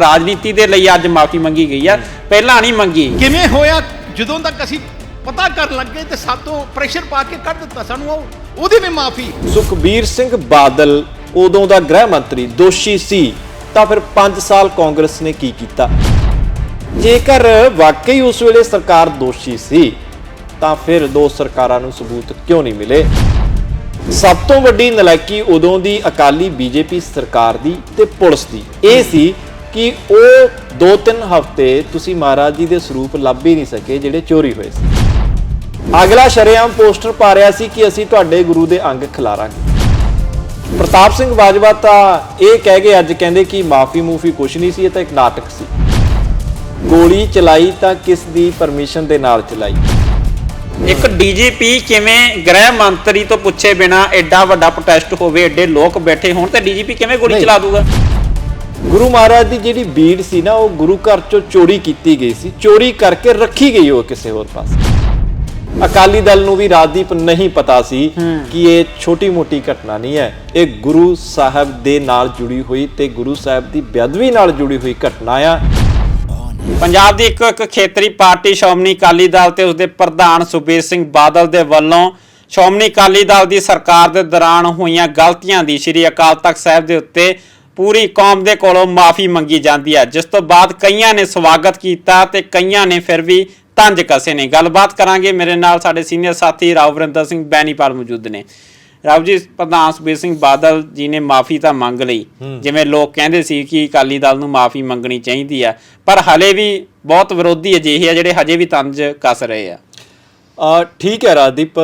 ਰਾਜਨੀਤੀ ਦੇ ਲਈ ਅੱਜ ਮਾਫੀ ਮੰਗੀ ਗਈ ਆ। ਪਹਿਲਾਂ ਨਹੀਂ ਮੰਗੀ। ਕਿਵੇਂ ਹੋਇਆ? ਜਦੋਂ ਤੱਕ ਅਸੀਂ ਪਤਾ ਕਰਨ ਲੱਗੇ ਤੇ ਸਾਤੋਂ ਪ੍ਰੈਸ਼ਰ ਪਾ ਕੇ ਕੱਢ ਦਿੱਤਾ ਸਾਨੂੰ ਉਹ ਉਹਦੀ ਵੀ ਮਾਫੀ। ਸੁਖਬੀਰ ਸਿੰਘ ਬਾਦਲ ਉਦੋਂ ਦਾ ਗ੍ਰਹਿ ਮੰਤਰੀ ਦੋਸ਼ੀ ਸੀ। ਤਾਂ ਫਿਰ 5 ਸਾਲ ਕਾਂਗਰਸ ਨੇ ਕੀ ਕੀਤਾ? ਜੇਕਰ ਵਾਕਈ ਉਸ ਵੇਲੇ ਸਰਕਾਰ ਦੋਸ਼ੀ ਸੀ ਤਾਂ ਫਿਰ ਦੋ ਸਰਕਾਰਾਂ ਨੂੰ ਸਬੂਤ ਕਿਉਂ ਨਹੀਂ ਮਿਲੇ? ਸਭ ਤੋਂ ਵੱਡੀ ਨਲਾਇਕੀ ਉਦੋਂ ਦੀ ਅਕਾਲੀ ਬੀਜੇਪੀ ਸਰਕਾਰ ਦੀ ਤੇ ਪੁਲਿਸ ਦੀ। ਇਹ ਸੀ ਕਿ ਉਹ 2-3 ਹਫ਼ਤੇ ਤੁਸੀਂ ਮਹਾਰਾਜ ਜੀ ਦੇ ਸਰੂਪ ਲੱਭ ਹੀ ਨਹੀਂ ਸਕੇ ਜਿਹੜੇ ਚੋਰੀ ਹੋਏ ਸੀ। ਅਗਲਾ ਸ਼ਰੇਆਮ ਪੋਸਟਰ ਪਾ ਰਿਹਾ ਸੀ ਕਿ ਅਸੀਂ ਤੁਹਾਡੇ ਗੁਰੂ ਦੇ ਅੰਗ ਖਿਲਾਰਾਂਗੇ। ਪ੍ਰਤਾਪ ਸਿੰਘ ਬਾਜਵਾ ਤਾਂ ਇਹ ਕਹਿ ਗਏ ਅੱਜ ਕਹਿੰਦੇ ਕਿ ਮਾਫੀ ਮੂਫੀ ਕੁਛ ਨਹੀਂ ਸੀ ਇਹ ਤਾਂ ਇੱਕ ਨਾਟਕ ਸੀ। ਗੋਲੀ ਚਲਾਈ ਤਾਂ ਕਿਸ ਦੀ ਪਰਮਿਸ਼ਨ ਦੇ ਨਾਲ ਚਲਾਈ? ਇੱਕ ਡੀਜੀਪੀ ਕਿਵੇਂ ਗ੍ਰਹਿ ਮੰਤਰੀ ਤੋਂ ਪੁੱਛੇ ਬਿਨਾ ਐਡਾ ਵੱਡਾ ਪ੍ਰੋਟੈਸਟ ਹੋਵੇ ਐਡੇ ਲੋਕ ਬੈਠੇ ਹੋਣ ਤੇ ਡੀਜੀਪੀ ਕਿਵੇਂ ਗੋਲੀ। ਚਲਾ ਦੂਗਾ? ਗੁਰੂ ਮਹਾਰਾਜ ਦੀ ਜਿਹੜੀ ਬੀੜ ਸੀ ਨਾ ਉਹ ਗੁਰੂ ਘਰ ਚੋਂ ਚੋਰੀ ਕੀਤੀ ਗਈ ਸੀ। ਚੋਰੀ ਕਰਕੇ ਰੱਖੀ ਗਈ ਉਹ ਕਿਸੇ ਹੋਰ ਪਾਸੇ। ਅਕਾਲੀ ਦਲ ਨੂੰ ਵੀ ਰਾਜਦੀਪ ਨਹੀਂ ਪਤਾ ਸੀ ਕਿ ਇਹ ਛੋਟੀ-ਮੋਟੀ ਘਟਨਾ ਨਹੀਂ ਹੈ। ਇਹ ਗੁਰੂ ਸਾਹਿਬ ਦੇ ਨਾਲ ਜੁੜੀ ਹੋਈ ਤੇ ਗੁਰੂ ਸਾਹਿਬ ਦੀ ਬੇਅਦਬੀ ਨਾਲ ਜੁੜੀ ਹੋਈ ਘਟਨਾ ਆ। ਪੰਜਾਬ ਦੀ ਇੱਕ ਇੱਕ ਖੇਤਰੀ ਪਾਰਟੀ ਸ਼੍ਰੋਮਣੀ ਅਕਾਲੀ ਦਲ ਤੇ ਉਸਦੇ ਪ੍ਰਧਾਨ ਸੁਖਬੀਰ ਸਿੰਘ ਬਾਦਲ ਦੇ ਵੱਲੋਂ ਸ਼੍ਰੋਮਣੀ ਅਕਾਲੀ ਦਲ ਦੀ ਸਰਕਾਰ ਦੇ ਦੌਰਾਨ ਹੋਈਆਂ ਗਲਤੀਆਂ ਦੀ ਸ੍ਰੀ ਅਕਾਲ ਤਖਤ ਸਾਹਿਬ ਦੇ ਉੱਤੇ ਪੂਰੀ ਕੌਮ ਦੇ ਕੋਲੋਂ ਮਾਫੀ ਮੰਗੀ ਜਾਂਦੀ ਹੈ। ਜਿਸ ਤੋਂ ਬਾਅਦ ਕਈਆਂ ਨੇ ਸਵਾਗਤ ਕੀਤਾ ਤੇ ਕਈਆਂ ਨੇ ਫਿਰ ਵੀ ਤੰਜ ਕਸੇ ਨੇ। ਗੱਲਬਾਤ ਕਰਾਂਗੇ। ਮੇਰੇ ਨਾਲ ਸਾਡੇ ਸੀਨੀਅਰ ਸਾਥੀ ਰਾਵ ਵਰਿੰਦਰ ਸਿੰਘ ਬੈਨੀਪਾਲ ਮੌਜੂਦ ਨੇ। ਰਾਵ ਜੀ ਪ੍ਰਧਾਨ ਸੁਖਬੀਰ ਸਿੰਘ ਬਾਦਲ ਜੀ ਨੇ ਮਾਫੀ ਤਾਂ ਮੰਗ ਲਈ। ਜਿਵੇਂ ਲੋਕ ਕਹਿੰਦੇ ਸੀ ਕਿ ਅਕਾਲੀ ਦਲ ਨੂੰ ਮਾਫੀ ਮੰਗਣੀ ਚਾਹੀਦੀ ਆ ਪਰ ਹਲੇ ਵੀ ਬਹੁਤ ਵਿਰੋਧੀ ਅਜਿਹੇ ਆ ਜਿਹੜੇ ਹਜੇ ਵੀ ਤੰਜ ਕੱਸ ਰਹੇ ਆ। ਠੀਕ ਹੈ ਰਾਜਦੀਪ।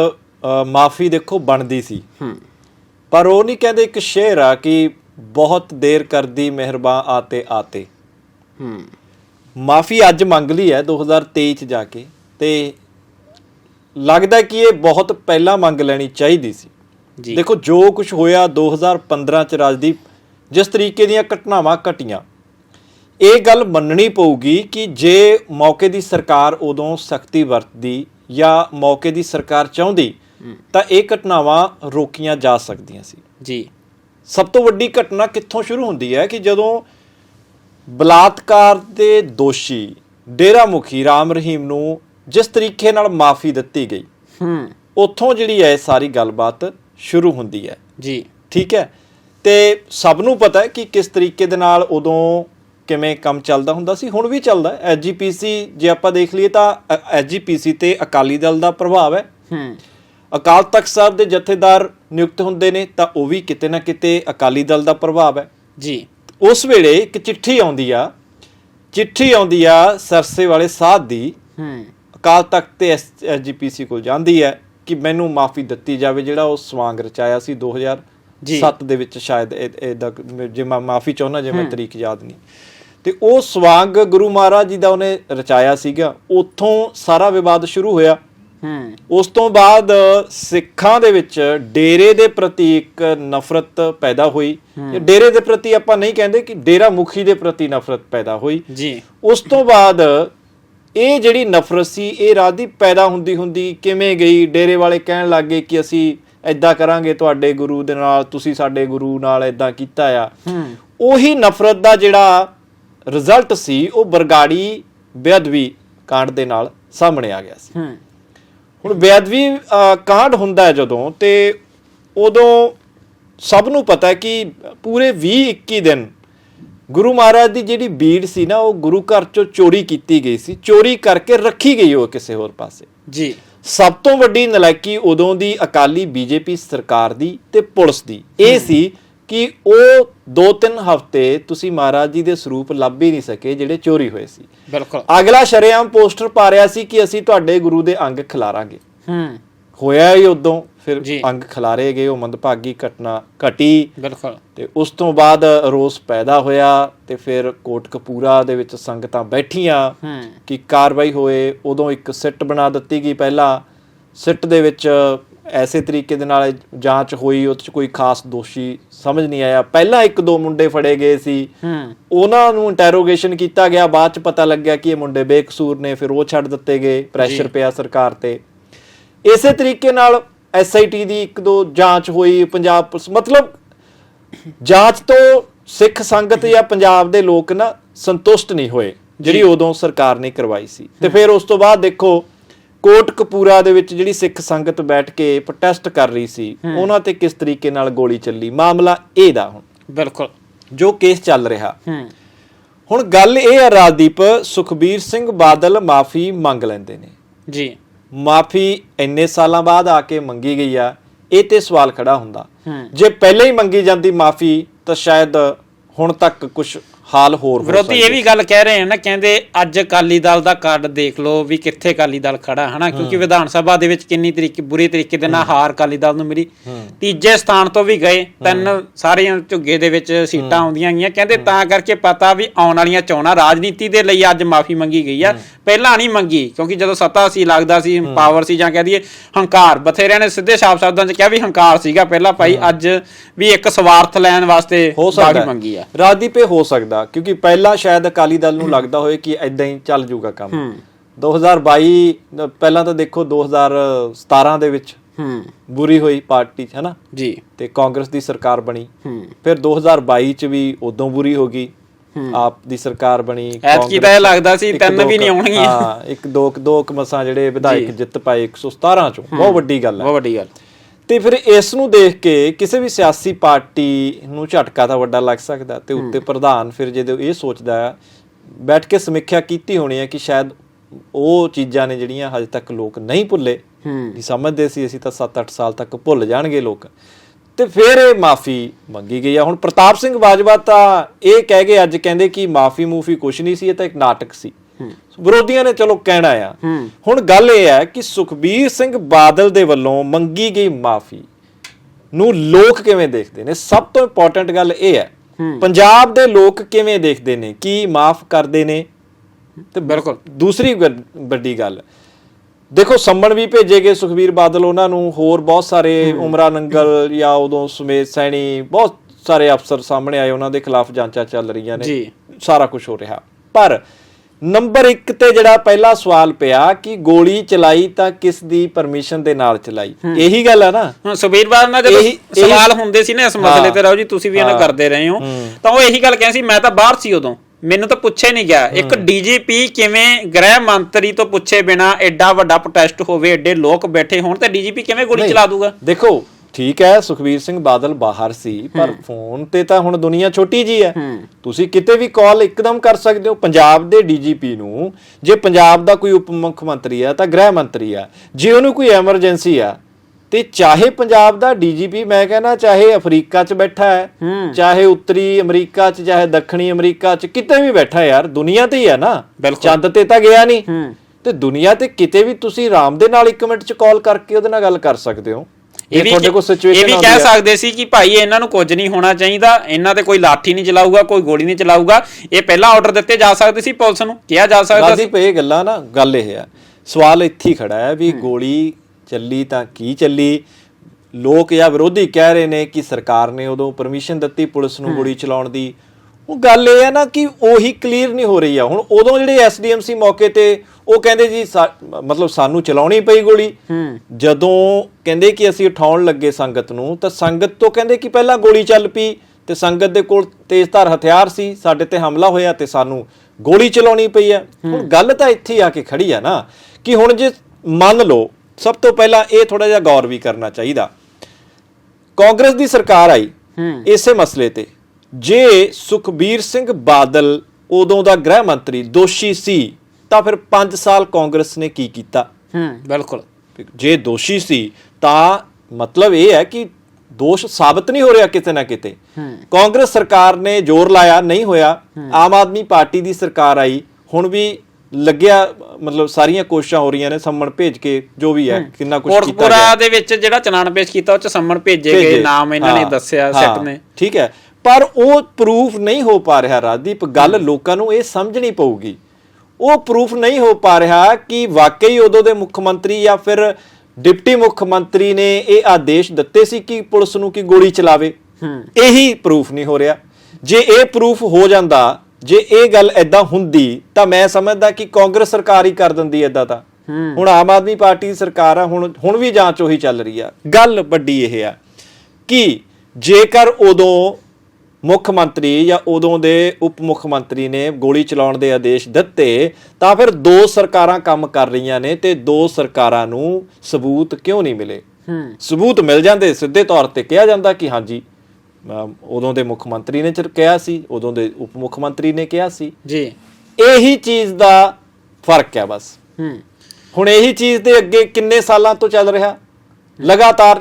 ਮਾਫੀ ਦੇਖੋ ਬਣਦੀ ਸੀ। ਪਰ ਉਹ ਨਹੀਂ ਕਹਿੰਦੇ ਇੱਕ ਸ਼ੇਰ ਆ ਕਿ ਬਹੁਤ ਦੇਰ ਕਰਦੀ ਮਿਹਰਬਾਨ ਆਤੇ ਆਤੇ। ਹੂੰ। ਮਾਫੀ ਅੱਜ ਮੰਗ ਲਈ ਹੈ 2023 ਚ ਜਾ ਕੇ ਤੇ ਲੱਗਦਾ ਕਿ ਇਹ ਬਹੁਤ ਪਹਿਲਾਂ ਮੰਗ ਲੈਣੀ ਚਾਹੀਦੀ ਸੀ। ਜੀ। ਦੇਖੋ ਜੋ ਕੁਝ ਹੋਇਆ 2015 ਚ ਰਾਜਦੀਪ ਜਿਸ ਤਰੀਕੇ ਦੀਆਂ ਘਟਨਾਵਾਂ ਘਟੀਆਂ ਇਹ ਗੱਲ ਮੰਨਣੀ ਪਊਗੀ ਕਿ ਜੇ ਮੌਕੇ ਦੀ ਸਰਕਾਰ ਉਦੋਂ ਸਖਤੀ ਵਰਤਦੀ ਜਾਂ ਮੌਕੇ ਦੀ ਸਰਕਾਰ ਚਾਹੁੰਦੀ ਤਾਂ ਇਹ ਘਟਨਾਵਾਂ ਰੋਕੀਆਂ ਜਾ ਸਕਦੀਆਂ ਸੀ। ਜੀ। ਸਭ ਤੋਂ ਵੱਡੀ ਘਟਨਾ ਕਿੱਥੋਂ ਸ਼ੁਰੂ ਹੁੰਦੀ ਹੈ ਕਿ ਜਦੋਂ ਬਲਾਤਕਾਰ ਦੇ ਦੋਸ਼ੀ ਡੇਰਾ ਮੁਖੀ ਰਾਮ ਰਹੀਮ ਨੂੰ ਜਿਸ ਤਰੀਕੇ ਨਾਲ ਮਾਫੀ ਦਿੱਤੀ ਗਈ ਹੂੰ। ਉੱਥੋਂ ਜਿਹੜੀ ਹੈ ਸਾਰੀ ਗੱਲਬਾਤ ਸ਼ੁਰੂ ਹੁੰਦੀ ਹੈ। ਜੀ। ਠੀਕ ਹੈ? ਤੇ ਸਭ ਨੂੰ ਪਤਾ ਹੈ ਕਿ ਕਿਸ ਤਰੀਕੇ ਦੇ ਨਾਲ ਉਦੋਂ ਕਿਵੇਂ ਕੰਮ ਚੱਲਦਾ ਹੁੰਦਾ ਸੀ ਹੁਣ ਵੀ ਚੱਲਦਾ ਐਜੀਪੀਸੀ ਜੇ ਆਪਾਂ ਦੇਖ ਲਈਏ ਤਾਂ ਐਜੀਪੀਸੀ ਤੇ ਅਕਾਲੀ ਦਲ ਦਾ ਪ੍ਰਭਾਵ ਹੈ। ਹੂੰ। ਅਕਾਲ ਤਖਤ ਸਾਹਿਬ ਦੇ ਜਥੇਦਾਰ ਨਿਯੁਕਤ ਹੁੰਦੇ ਨੇ ਤਾਂ ਉਹ ਵੀ ਕਿਤੇ ਨਾ ਕਿਤੇ ਅਕਾਲੀ ਦਲ ਦਾ ਪ੍ਰਭਾਵ ਹੈ। ਜੀ। ਉਸ ਵੇਲੇ ਇੱਕ ਚਿੱਠੀ ਆਉਂਦੀ ਆ ਚਿੱਠੀ ਆਉਂਦੀ ਆ ਸਰਸੇ ਵਾਲੇ ਸਾਧ ਦੀ। ਹੂੰ। ਅਕਾਲ ਤਖਤ ਤੇ ਐਸਜੀਪੀਸੀ ਕੋਲ ਜਾਂਦੀ ਹੈ ਕਿ ਮੈਨੂੰ ਮਾਫੀ ਦਿੱਤੀ ਜਾਵੇ ਜਿਹੜਾ ਉਹ ਸਵਾਂਗ ਰਚਾਇਆ ਸੀ 2007 ਦੇ ਵਿੱਚ ਸ਼ਾਇਦ ਇਹਦਾ ਜੇ ਮੈਂ ਮਾਫੀ ਚਾਹੁੰਦਾ ਜੇ ਮੈਂ ਤਰੀਕ ਯਾਦ ਨਹੀਂ। ਤੇ ਉਹ ਸਵਾਂਗ ਗੁਰੂ ਮਹਾਰਾਜ ਜੀ ਦਾ ਉਹਨੇ ਰਚਾਇਆ ਸੀਗਾ। ਉੱਥੋਂ ਸਾਰਾ ਵਿਵਾਦ ਸ਼ੁਰੂ ਹੋਇਆ। ਉਸ ਤੋਂ ਬਾਅਦ ਸਿੱਖਾਂ ਦੇ ਵਿੱਚ ਡੇਰੇ ਦੇ ਪ੍ਰਤੀ ਇੱਕ ਨਫ਼ਰਤ ਪੈਦਾ ਹੋਈ। ਡੇਰੇ ਦੇ ਪ੍ਰਤੀ ਆਪਾਂ ਨਹੀਂ ਕਹਿੰਦੇ ਕਿ ਡੇਰਾ ਮੁਖੀ ਦੇ ਪ੍ਰਤੀ ਨਫ਼ਰਤ ਪੈਦਾ ਹੋਈ। ਜੀ। ਉਸ ਤੋਂ ਬਾਅਦ ਇਹ ਜਿਹੜੀ ਨਫ਼ਰਤ ਸੀ ਇਹ ਰਾਦੀ ਪੈਦਾ ਹੁੰਦੀ ਹੁੰਦੀ ਕਿਵੇਂ ਗਈ? ਡੇਰੇ ਵਾਲੇ ਕਹਿਣ ਲੱਗੇ ਕਿ ਅਸੀਂ ਐਦਾਂ ਕਰਾਂਗੇ ਤੁਹਾਡੇ ਗੁਰੂ ਦੇ ਨਾਲ ਤੁਸੀਂ ਸਾਡੇ ਗੁਰੂ ਨਾਲ ਐਦਾਂ ਕੀਤਾ ਆ। ਉਹੀ ਨਫ਼ਰਤ ਦਾ ਜਿਹੜਾ ਰਿਜ਼ਲਟ ਸੀ ਉਹ ਬਰਗਾੜੀ ਬੇਅਦਬੀ ਕਾਂਡ ਦੇ ਨਾਲ ਸਾਹਮਣੇ ਆ ਗਿਆ ਸੀ। ਹੂੰ। ਹੁਣ ਬੇਅਦਬੀ ਕਾਂਡ ਹੁੰਦਾ ਹੈ ਜਦੋਂ ਤੇ ਉਦੋਂ ਸਭ ਨੂੰ ਪਤਾ ਹੈ ਕਿ ਪੂਰੇ 20 21 ਦਿਨ ਗੁਰੂ ਮਹਾਰਾਜ ਦੀ ਜਿਹੜੀ ਬੀੜ ਸੀ ਨਾ ਉਹ ਗੁਰੂ ਘਰ ਚੋਂ ਚੋਰੀ ਕੀਤੀ ਗਈ ਸੀ। ਚੋਰੀ ਕਰਕੇ ਰੱਖੀ ਗਈ ਉਹ ਕਿਸੇ ਹੋਰ ਪਾਸੇ। ਜੀ। ਸਭ ਤੋਂ ਵੱਡੀ ਨਲਾਇਕੀ ਉਦੋਂ ਦੀ ਅਕਾਲੀ ਬੀਜੇਪੀ ਸਰਕਾਰ ਦੀ ਤੇ ਪੁਲਿਸ ਦੀ। ਇਹ ਸੀ ਕਿ ਉਹ 2-3 ਹਫ਼ਤੇ ਤੁਸੀਂ ਮਹਾਰਾਜ ਜੀ ਦੇ ਸਰੂਪ ਲੱਭ ਹੀ ਨਹੀਂ ਸਕੇ ਜਿਹੜੇ ਚੋਰੀ ਹੋਏ ਸੀ। ਬਿਲਕੁਲ। ਅਗਲਾ ਸ਼ਰੇਆਮ ਪੋਸਟਰ ਪਾ ਰਿਹਾ ਸੀ ਕਿ ਅਸੀਂ ਤੁਹਾਡੇ ਗੁਰੂ ਦੇ ਅੰਗ ਖਿਲਾਰਾਂਗੇ। ਹੂੰ। ਹੋਇਆ ਹੀ ਉਦੋਂ ਫਿਰ। ਅੰਗ ਖਿਲਾਰੇ ਗਏ ਉਹ ਮੰਦਭਾਗੀ ਘਟਨਾ ਘਟੀ। ਬਿਲਕੁਲ। ਤੇ ਉਸ ਤੋਂ ਬਾਅਦ ਰੋਸ ਪੈਦਾ ਹੋਇਆ ਤੇ ਫਿਰ ਕੋਟ ਕਪੂਰਾ ਦੇ ਵਿੱਚ ਸੰਗਤਾਂ ਬੈਠੀਆਂ ਕਿ ਕਾਰਵਾਈ ਹੋਏ। ਉਦੋਂ ਇੱਕ ਸਿੱਟ ਬਣਾ ਦਿੱਤੀ ਗਈ ਪਹਿਲਾਂ। ਸਿੱਟ ਦੇ ਵਿੱਚ ਐਸੇ ਤਰੀਕੇ ਦੇ ਨਾਲ ਜਾਂਚ ਹੋਈ ਉਹ 'ਚ ਕੋਈ ਖਾਸ ਦੋਸ਼ੀ ਸਮਝ ਨਹੀਂ ਆਇਆ। ਪਹਿਲਾਂ ਇੱਕ ਦੋ ਮੁੰਡੇ ਫੜੇ ਗਏ ਸੀ। ਹੂੰ। ਉਹਨਾਂ ਨੂੰ ਇੰਟਰੋਗੇਸ਼ਨ ਕੀਤਾ ਗਿਆ ਬਾਅਦ ਚ ਪਤਾ ਲੱਗਿਆ ਕਿ ਇਹ ਮੁੰਡੇ ਬੇਕਸੂਰ ਨੇ ਫਿਰ ਉਹ ਛੱਡ ਦਿੱਤੇ ਗਏ ਪ੍ਰੈਸ਼ਰ ਪਿਆ ਸਰਕਾਰ ਤੇ। ਇਸੇ ਤਰੀਕੇ ਨਾਲ ਐਸਆਈਟੀ ਦੀ ਇੱਕ ਦੋ ਜਾਂਚ ਹੋਈ ਪੰਜਾਬ ਪੁਲਿਸ ਮਤਲਬ ਜਾਂਚ ਤੋਂ ਸਿੱਖ ਸੰਗਤ ਜਾਂ ਪੰਜਾਬ ਦੇ ਲੋਕ ਨਾ ਸੰਤੁਸ਼ਟ ਨਹੀਂ ਹੋਏ ਜਿਹੜੀ ਉਦੋਂ ਸਰਕਾਰ ਨੇ ਕਰਵਾਈ ਸੀ। ਤੇ ਫਿਰ ਉਸ ਤੋਂ ਬਾਅਦ ਦੇਖੋ ਕੋਟ ਕਪੂਰਾ ਦੇ ਵਿੱਚ ਜਿਹੜੀ ਸਿੱਖ ਸੰਗਤ ਬੈਠ ਕੇ ਪ੍ਰੋਟੈਸਟ ਕਰ ਰਹੀ ਸੀ ਉਹਨਾਂ ਤੇ ਕਿਸ ਤਰੀਕੇ ਨਾਲ ਗੋਲੀ ਚੱਲੀ? ਮਾਮਲਾ ਇਹ ਦਾ ਹੁਣ। ਬਿਲਕੁਲ। ਜੋ ਕੇਸ ਚੱਲ ਰਿਹਾ। ਹੁਣ ਗੱਲ ਇਹ ਹੈ ਰਾਜਦੀਪ ਸੁਖਬੀਰ ਸਿੰਘ ਬਾਦਲ ਮਾਫੀ ਮੰਗ ਲੈਂਦੇ ਨੇ। ਜੀ। ਮਾਫੀ ਇੰਨੇ ਸਾਲਾਂ ਬਾਅਦ ਆ ਕੇ ਮੰਗੀ ਗਈ ਆ ਇਹ ਤੇ ਸਵਾਲ ਖੜਾ ਹੁੰਦਾ। ਜੇ ਪਹਿਲਾਂ ਹੀ ਮੰਗੀ ਜਾਂਦੀ ਮਾਫੀ ਤਾਂ ਸ਼ਾਇਦ ਹੁਣ ਤੱਕ ਕੁਝ ਹਾਲ ਹੋਰ ਹੋ ਵਿਰੋਧੀ ਇਹ ਵੀ ਗੱਲ ਕਹਿ ਰਹੇ ਹਨ ਨਾ ਕਹਿੰਦੇ ਅੱਜ ਅਕਾਲੀ ਦਲ ਦਾ ਕਾਰਡ ਦੇਖ ਲਓ ਵੀ ਕਿੱਥੇ ਅਕਾਲੀ ਦਲ ਖੜਾ ਹਨਾ? ਕਿਉਂਕਿ ਵਿਧਾਨ ਸਭਾ ਦੇ ਵਿੱਚ ਕਿੰਨੀ ਤਰੀਕੇ ਬੁਰੀ ਤਰੀਕੇ ਦੇ ਨਾਲ ਹਾਰ ਅਕਾਲੀ ਦਲ ਨੂੰ ਮਿਲੀ। ਤੀਜੇ ਸਥਾਨ ਤੋਂ ਵੀ ਗਏ ਤਿੰਨ ਸਾਰੀਆਂ ਝੁੱਗੇ ਦੇ ਵਿੱਚ ਸੀਟਾਂ ਆਉਂਦੀਆਂ ਗਈਆਂ। ਕਹਿੰਦੇ ਤਾਂ ਕਰਕੇ ਪਤਾ ਵੀ ਆਉਣ ਵਾਲੀਆਂ ਚੋਣਾਂ ਰਾਜਨੀਤੀ ਦੇ ਲਈ ਅੱਜ ਮਾਫੀ ਮੰਗੀ ਗਈ ਆ। ਪਹਿਲਾਂ ਨਹੀਂ ਮੰਗੀ ਕਿਉਂਕਿ ਜਦੋਂ ਸੱਤਾ ਸੀ ਲੱਗਦਾ ਸੀ ਪਾਵਰ ਸੀ ਜਾਂ ਕਹਿ ਦਈਏ ਹੰਕਾਰ। ਬਥੇਰਿਆਂ ਨੇ ਸਿੱਧੇ ਸਾਫ਼ ਸ਼ਬਦਾਂ 'ਚ ਕਿਹਾ ਵੀ ਹੰਕਾਰ ਸੀਗਾ ਪਹਿਲਾਂ। ਭਾਈ ਅੱਜ ਵੀ ਇੱਕ ਸਵਾਰਥ ਲੈਣ ਵਾਸਤੇ ਮਾਫੀ। ਮੰਗੀ ਆ। ਰਾਜਦੀਪ ਇਹ ਹੋ ਸਕਦਾ। ਕਿਉਂਕਿ ਪਹਿਲਾਂ ਸ਼ਾਇਦ ਅਕਾਲੀ ਦਲ ਨੂੰ ਲੱਗਦਾ ਹੋਏ ਕਿ ਐਦਾਂ ਹੀ ਚੱਲ ਜਾਊਗਾ ਕੰਮ। 2022 ਨ- ਪਹਿਲਾਂ ਤਾਂ ਦੇਖੋ 2017 ਦੇ ਵਿੱਚ ਹੂੰ। ਬੁਰੀ ਹੋਈ ਪਾਰਟੀ ਹੈ ਨਾ ਜੀ। ਤੇ ਕਾਂਗਰਸ ਦੀ ਸਰਕਾਰ ਬਣੀ। ਫਿਰ 2022 ਚ ਵੀ ਉਦੋਂ ਬੁਰੀ ਹੋ ਗਈ। ਆਪ ਦੀ ਸਰਕਾਰ ਬਣੀ ਐਤਕੀ ਤਾਂ ਇਹ ਲੱਗਦਾ ਸੀ ਤਿੰਨ ਵੀ ਨਹੀਂ ਆਉਣਗੀਆਂ। ਹਾਂ ਇੱਕ ਦੋ ਦੋ ਕੁ ਮਸਾਂ ਜਿਹੜੇ ਵਿਧਾਇਕ ਜਿੱਤ ਪਾਏ 117 ਚੋਂ। ਬਹੁਤ ਵੱਡੀ ਗੱਲ ਹੈ। ਬਹੁਤ ਵੱਡੀ ਗੱਲ। ਤੇ ਫਿਰ ਇਸ ਨੂੰ ਦੇਖ ਕੇ ਕਿਸੇ ਵੀ ਸਿਆਸੀ ਪਾਰਟੀ ਨੂੰ ਝਟਕਾ ਤਾਂ ਵੱਡਾ ਲੱਗ ਸਕਦਾ ਤੇ ਉੱਤੇ ਪ੍ਰਧਾਨ ਫਿਰ ਜਦੋਂ ਇਹ ਸੋਚਦਾ ਹੈ ਬੈਠ ਕੇ ਸਮੀਖਿਆ ਕੀਤੀ ਹੋਣੀ ਹੈ ਕਿ ਸ਼ਾਇਦ ਉਹ ਚੀਜ਼ਾਂ ਨੇ ਜਿਹੜੀਆਂ ਹਜੇ ਤੱਕ ਲੋਕ ਨਹੀਂ ਭੁੱਲੇ। ਵੀ ਸਮਝਦੇ ਸੀ ਅਸੀਂ ਤਾਂ 7-8 ਸਾਲ ਤੱਕ ਭੁੱਲ ਜਾਣਗੇ ਲੋਕ। ਤੇ ਫਿਰ ਇਹ ਮਾਫੀ ਮੰਗੀ ਗਈ ਆ। ਹੁਣ ਪ੍ਰਤਾਪ ਸਿੰਘ ਬਾਜਵਾ ਤਾਂ ਇਹ ਕਹਿ ਗਏ ਅੱਜ ਕਹਿੰਦੇ ਕਿ ਮਾਫੀ ਮੂਫੀ ਕੁਛ ਨਹੀਂ ਸੀ ਇਹ ਤਾਂ ਇੱਕ ਨਾਟਕ ਸੀ। ਵਿਰੋਧੀਆਂ ਨੇ ਚਲੋ ਕਹਿਣਾ ਆ। ਹੁਣ ਗੱਲ ਇਹ ਹੈ ਕਿ ਸੁਖਬੀਰ ਸਿੰਘ ਬਾਦਲ ਦੇ ਵੱਲੋਂ ਮੰਗੀ ਗਈ ਮਾਫੀ ਨੂੰ ਲੋਕ ਕਿਵੇਂ ਦੇਖਦੇ ਨੇ? ਸਭ ਤੋਂ ਇੰਪੋਰਟੈਂਟ ਗੱਲ ਇਹ ਹੈ ਪੰਜਾਬ ਦੇ ਲੋਕ ਕਿਵੇਂ ਦੇਖਦੇ ਨੇ? ਕੀ ਮਾਫ ਕਰਦੇ ਨੇ? ਤੇ ਬਿਲਕੁਲ। ਦੂਸਰੀ ਵੱਡੀ ਗੱਲ ਦੇਖੋ ਸੰਮਣ ਵੀ ਭੇਜੇ ਗਏ ਸੁਖਬੀਰ ਬਾਦਲ ਉਹਨਾਂ ਨੂੰ ਹੋਰ ਬਹੁਤ ਸਾਰੇ ਉਮਰਾ ਨੰਗਲ ਜਾਂ ਉਦੋਂ ਸੁਮੇਧ ਸੈਣੀ ਬਹੁਤ ਸਾਰੇ ਅਫਸਰ ਸਾਹਮਣੇ ਆਏ ਉਹਨਾਂ ਦੇ ਖਿਲਾਫ ਜਾਂਚਾਂ ਚੱਲ ਰਹੀਆਂ ਨੇ। ਸਾਰਾ ਕੁਝ ਹੋ ਰਿਹਾ। ਪਰ ਨੰਬਰ 1 ਤੇ ਜਿਹੜਾ ਪਹਿਲਾ ਸਵਾਲ ਪਿਆ ਕਿ ਗੋਲੀ ਚਲਾਈ ਤਾਂ ਕਿਸ ਦੀ ਪਰਮਿਸ਼ਨ ਦੇ ਨਾਲ ਚਲਾਈ? ਇਹੀ ਗੱਲ ਹੈ ਨਾ? ਹੁਣ ਸੁਬੀਰ ਬਾਦਲ ਨਾਲ ਜਦੋਂ ਸਵਾਲ ਹੁੰਦੇ ਸੀ ਨਾ ਇਸ ਮਸਲੇ ਤੇ ਰਾਓ ਜੀ ਤੁਸੀਂ ਵੀ ਇਹਨਾਂ। ਕਰਦੇ ਰਹੇ ਹੋ। ਤਾਂ ਉਹ ਇਹੀ ਗੱਲ ਕਹਿੰਦੇ ਸੀ ਮੈਂ ਤਾਂ ਬਾਹਰ ਸੀ ਉਦੋਂ। ਮੈਨੂੰ ਤਾਂ ਪੁੱਛੇ ਨਹੀਂ ਗਿਆ। ਇੱਕ ਡੀਜੀਪੀ ਕਿਵੇਂ ਗ੍ਰਹਿ ਮੰਤਰੀ ਤੋਂ ਪੁੱਛੇ ਬਿਨਾ ਐਡਾ ਵੱਡਾ ਪ੍ਰੋਟੈਸਟ ਹੋਵੇ ਐਡੇ ਲੋਕ ਬੈਠੇ ਹੋਣ ਤੇ ਡੀਜੀਪੀ ਕਿਵੇਂ ਗੋਲੀ ਚਲਾ ਦੂਗਾ? ਦੇਖੋ ਠੀਕ ਹੈ ਸੁਖਬੀਰ ਸਿੰਘ ਬਾਦਲ ਬਾਹਰ ਸੀ ਪਰ ਫੋਨ ਤੇ ਤਾਂ ਹੁਣ ਦੁਨੀਆ ਛੋਟੀ ਜੀ ਹੈ। ਤੁਸੀਂ ਕਿਤੇ ਵੀ ਕਾਲ ਇੱਕਦਮ ਕਰ ਸਕਦੇ ਹੋ ਪੰਜਾਬ ਦੇ ਡੀਜੀਪੀ ਨੂੰ। ਜੇ ਪੰਜਾਬ ਦਾ ਕੋਈ ਉਪ ਮੁੱਖ ਮੰਤਰੀ ਆ ਤਾਂ ਗ੍ਰਹਿ ਮੰਤਰੀ ਆ ਜੇ ਉਹਨੂੰ ਕੋਈ ਐਮਰਜੈਂਸੀ ਆ ਤੇ ਚਾਹੇ ਪੰਜਾਬ ਦਾ ਡੀਜੀਪੀ ਮੈਂ ਕਹਿੰਦਾ ਚਾਹੇ ਅਫਰੀਕਾ 'ਚ ਬੈਠਾ ਹੈ ਚਾਹੇ ਉੱਤਰੀ ਅਮਰੀਕਾ 'ਚ ਚਾਹੇ ਦੱਖਣੀ ਅਮਰੀਕਾ 'ਚ ਕਿਤੇ ਵੀ ਬੈਠਾ ਯਾਰ ਦੁਨੀਆ ਤੇ ਹੀ ਆ ਨਾ। ਚੰਦ ਤੇ ਤਾਂ ਗਿਆ ਨਹੀਂ। ਹੂੰ। ਤੇ ਦੁਨੀਆ ਤੇ ਕਿਤੇ ਵੀ ਤੁਸੀਂ ਆਰਾਮ ਦੇ ਨਾਲ 1 ਮਿੰਟ 'ਚ ਕਾਲ ਕਰਕੇ ਉਹਦੇ ਨਾਲ ਗੱਲ ਕਰ ਸਕਦੇ ਹੋ। ਇਹ ਤੁਹਾਡੇ ਕੋਲ ਇਹ ਸਿਚੁਏਸ਼ਨ ਵੀ ਕਹਿ ਸਕਦੇ ਸੀ ਕਿ ਭਾਈ ਇਹਨਾਂ ਨੂੰ ਕੁਝ ਨਹੀਂ ਹੋਣਾ ਚਾਹੀਦਾ ਇਹਨਾਂ ਤੇ ਕੋਈ ਲਾਠੀ ਨਹੀਂ ਚਲਾਊਗਾ ਕੋਈ ਗੋਲੀ ਨਹੀਂ ਚਲਾਊਗਾ। ਇਹ ਪਹਿਲਾਂ ਆਰਡਰ ਦਿੱਤੇ ਜਾ ਸਕਦੇ ਸੀ ਪੁਲਿਸ ਨੂੰ ਕਿਹਾ ਜਾ ਸਕਦਾ ਸੀ। ਇਹ ਗੱਲਾਂ ਨਾ ਗੱਲ ਇਹ ਹੈ ਸਵਾਲ ਇੱਥੇ ਖੜਾ ਹੈ ਵੀ ਗੋਲੀ ਚੱਲੀ ਤਾਂ ਕੀ ਚੱਲੀ? ਲੋਕ ਜਾਂ ਵਿਰੋਧੀ ਕਹਿ ਰਹੇ ਨੇ ਕਿ ਸਰਕਾਰ ਨੇ ਉਦੋਂ ਪਰਮਿਸ਼ਨ ਦਿੱਤੀ ਪੁਲਿਸ ਨੂੰ ਗੋਲੀ ਚਲਾਉਣ ਦੀ। ਉਹ ਗੱਲ ਇਹ ਹੈ ਨਾ ਕਿ ਉਹੀ ਕਲੀਅਰ ਨਹੀਂ ਹੋ ਰਹੀ ਆ। ਹੁਣ ਉਦੋਂ ਜਿਹੜੇ ਐਸਡੀਐਮਸੀ ਮੌਕੇ ਤੇ ਉਹ ਕਹਿੰਦੇ ਜੀ ਮਤਲਬ ਸਾਨੂੰ ਚਲਾਉਣੀ ਪਈ ਗੋਲੀ। ਜਦੋਂ ਕਹਿੰਦੇ ਕਿ ਅਸੀਂ ਉਠਾਉਣ ਲੱਗੇ ਸੰਗਤ ਨੂੰ ਤਾਂ ਸੰਗਤ ਤੋਂ ਕਹਿੰਦੇ ਕਿ ਪਹਿਲਾਂ ਗੋਲੀ ਚੱਲ ਪਈ ਤੇ ਸੰਗਤ ਦੇ ਕੋਲ ਤੇਜ਼ਧਾਰ ਹਥਿਆਰ ਸੀ ਸਾਡੇ ਤੇ ਹਮਲਾ ਹੋਇਆ ਤੇ ਸਾਨੂੰ ਗੋਲੀ ਚਲਾਉਣੀ ਪਈ ਹੈ। ਹੁਣ ਗੱਲ ਤਾਂ ਇੱਥੇ ਆ ਕੇ ਖੜੀ ਆ ਨਾ ਕਿ ਹੁਣ ਜੇ ਮੰਨ ਲਓ ਸਭ ਤੋਂ ਪਹਿਲਾਂ ਇਹ ਥੋੜਾ ਜਿਹਾ ਗੌਰ ਵੀ ਕਰਨਾ ਚਾਹੀਦਾ। ਕਾਂਗਰਸ ਦੀ ਸਰਕਾਰ ਆਈ ਇਸੇ ਮਸਲੇ ਤੇ। ਜੇ ਸੁਖਬੀਰ ਸਿੰਘ ਬਾਦਲ ਉਦੋਂ ਦਾ ਗ੍ਰਹਿ ਮੰਤਰੀ ਦੋਸ਼ੀ ਸੀ ਤਾਂ ਫਿਰ 5 ਸਾਲ ਕਾਂਗਰਸ ਨੇ ਕੀ ਕੀਤਾ? ਹੂੰ। ਬਿਲਕੁਲ। ਜੇ ਦੋਸ਼ੀ ਸੀ ਤਾਂ ਮਤਲਬ ਇਹ ਹੈ ਕਿ ਦੋਸ਼ ਸਾਬਤ ਨਹੀਂ ਹੋ ਰਿਹਾ ਕਿਤੇ ਨਾ ਕਿਤੇ। ਕਾਂਗਰਸ ਸਰਕਾਰ ਨੇ ਜ਼ੋਰ ਲਾਇਆ ਨਹੀਂ ਹੋਇਆ। ਆਮ ਆਦਮੀ ਪਾਰਟੀ ਦੀ ਸਰਕਾਰ ਆਈ। ਹੁਣ ਵੀ ਲੱਗਿਆ ਮਤਲਬ ਸਾਰੀਆਂ ਕੋਸ਼ਿਸ਼ਾਂ ਹੋ ਰਹੀਆਂ ਨੇ ਸੰਮਣ ਭੇਜ ਕੇ ਜੋ ਵੀ ਹੈ ਕਿੰਨਾ ਕੁਝ ਕੀਤਾ ਗਿਆ। ਦੇ ਵਿੱਚ ਜਿਹੜਾ ਚਲਾਨ ਪੇਸ਼ ਕੀਤਾ ਉਹ ਚ ਸੰਮਣ ਭੇਜੇ ਗਏ। ਨਾਮ ਇਹਨਾਂ ਨੇ ਦੱਸਿਆ ਸੈੱਟ ਨੇ। ਠੀਕ ਹੈ। ਪਰ ਉਹ ਪ੍ਰੂਫ ਨਹੀਂ ਹੋ ਪਾ ਰਿਹਾ ਰਾਜਦੀਪ ਗੱਲ ਲੋਕਾਂ ਨੂੰ ਇਹ ਸਮਝਣੀ ਪਊਗੀ। ਉਹ ਪ੍ਰੂਫ ਨਹੀਂ ਹੋ ਪਾ ਰਿਹਾ ਕਿ ਵਾਕਈ ਉਦੋਂ ਦੇ ਮੁੱਖ ਮੰਤਰੀ ਜਾਂ ਫਿਰ ਡਿਪਟੀ ਮੁੱਖ ਮੰਤਰੀ ਨੇ ਇਹ ਆਦੇਸ਼ ਦਿੱਤੇ ਸੀ ਕਿ ਪੁਲਿਸ ਨੂੰ ਕਿ ਗੋਲੀ ਚਲਾਵੇ। ਇਹੀ ਪ੍ਰੂਫ ਨਹੀਂ ਹੋ ਰਿਹਾ। ਜੇ ਇਹ ਪ੍ਰੂਫ ਹੋ ਜਾਂਦਾ ਜੇ ਇਹ ਗੱਲ ਐਦਾਂ ਹੁੰਦੀ ਤਾਂ ਮੈਂ ਸਮਝਦਾ ਕਿ ਕਾਂਗਰਸ ਸਰਕਾਰ ਹੀ ਕਰ ਦਿੰਦੀ ਐਦਾਂ ਤਾਂ। ਹੁਣ ਆਮ ਆਦਮੀ ਪਾਰਟੀ ਦੀ ਸਰਕਾਰ ਆ ਹੁਣ ਹੁਣ ਵੀ ਜਾਂਚ ਉਹੀ ਚੱਲ ਰਹੀ ਆ। ਗੱਲ ਵੱਡੀ ਇਹ ਆ ਕਿ ਜੇਕਰ ਉਦੋਂ ਮੁੱਖ ਮੰਤਰੀ ਜਾਂ ਉਦੋਂ ਦੇ ਉਪ ਮੁੱਖ ਮੰਤਰੀ ਨੇ ਗੋਲੀ ਚਲਾਉਣ ਦੇ ਆਦੇਸ਼ ਦਿੱਤੇ ਤਾਂ ਫਿਰ ਦੋ ਸਰਕਾਰਾਂ ਕੰਮ ਕਰ ਰਹੀਆਂ ਨੇ ਤੇ ਦੋ ਸਰਕਾਰਾਂ ਨੂੰ ਸਬੂਤ ਕਿਉਂ ਨਹੀਂ ਮਿਲੇ? ਹੂੰ। ਸਬੂਤ ਮਿਲ ਜਾਂਦੇ ਸਿੱਧੇ ਤੌਰ ਤੇ ਕਿਹਾ ਜਾਂਦਾ ਕਿ ਹਾਂਜੀ ਉਦੋਂ ਦੇ ਮੁੱਖ ਮੰਤਰੀ ਨੇ ਕਿਹਾ ਸੀ ਉਦੋਂ ਦੇ ਉਪ ਮੁੱਖ ਮੰਤਰੀ ਨੇ ਕਿਹਾ ਸੀ। ਜੀ। ਇਹੀ ਚੀਜ਼ ਦਾ ਫ਼ਰਕ ਹੈ ਬਸ। ਹੂੰ। ਹੁਣ ਇਹੀ ਚੀਜ਼ ਦੇ ਅੱਗੇ ਕਿੰਨੇ ਸਾਲਾਂ ਤੋਂ ਚੱਲ ਰਿਹਾ? ਲਗਾਤਾਰ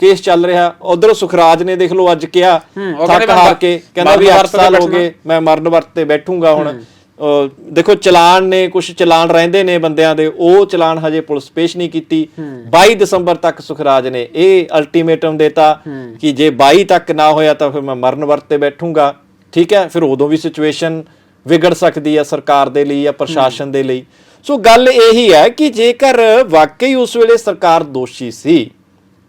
ਕੇਸ ਚੱਲ ਰਿਹਾ। ਉਧਰ ਸੁਖਰਾਜ ਨੇ ਦੇਖ ਲਓ ਅੱਜ ਕਿਹਾ ਥੱਕ ਹਾਰ ਕੇ ਕਹਿੰਦਾ ਵੀ ਮਰਨ 8 ਵਰਤ ਤੇ ਸਾਲ ਹੋ। ਗਏ ਮੈਂ ਮਰਨ ਵਰਤ ਤੇ ਬੈਠੂੰਗਾ ਹੁਣ। ਦੇਖੋ ਚਲਾਨ ਨੇ ਕੁਝ ਚਲਾਨ ਰਹਿੰਦੇ ਨੇ ਬੰਦਿਆਂ ਦੇ ਉਹ ਚਲਾਨ ਹਜੇ ਪੁਲਿਸ ਪੇਸ਼ ਨਹੀਂ ਕੀਤੀ। 22 ਦਸੰਬਰ ਤੱਕ ਸੁਖਰਾਜ ਨੇ ਇਹ ਅਲਟੀਮੇਟਮ ਦਿੱਤਾ ਕਿ ਜੇ 22 ਤੱਕ ਨਾ ਹੋਇਆ ਤਾਂ ਫਿਰ ਮੈਂ ਮਰਨ ਵਰਤ ਤੇ ਬੈਠੂੰਗਾ। ਠੀਕ ਹੈ ਫਿਰ ਉਦੋਂ ਵੀ ਸਿਚੁਏਸ਼ਨ ਵਿਗੜ ਸਕਦੀ ਹੈ ਸਰਕਾਰ ਦੇ ਲਈ ਜਾਂ ਪ੍ਰਸ਼ਾਸਨ ਦੇ ਲਈ। ਸੋ ਗੱਲ ਇਹੀ ਹੈ ਕਿ ਜੇਕਰ ਵਾਕਈ ਉਸ ਵੇਲੇ ਸਰਕਾਰ ਦੋਸ਼ੀ ਸੀ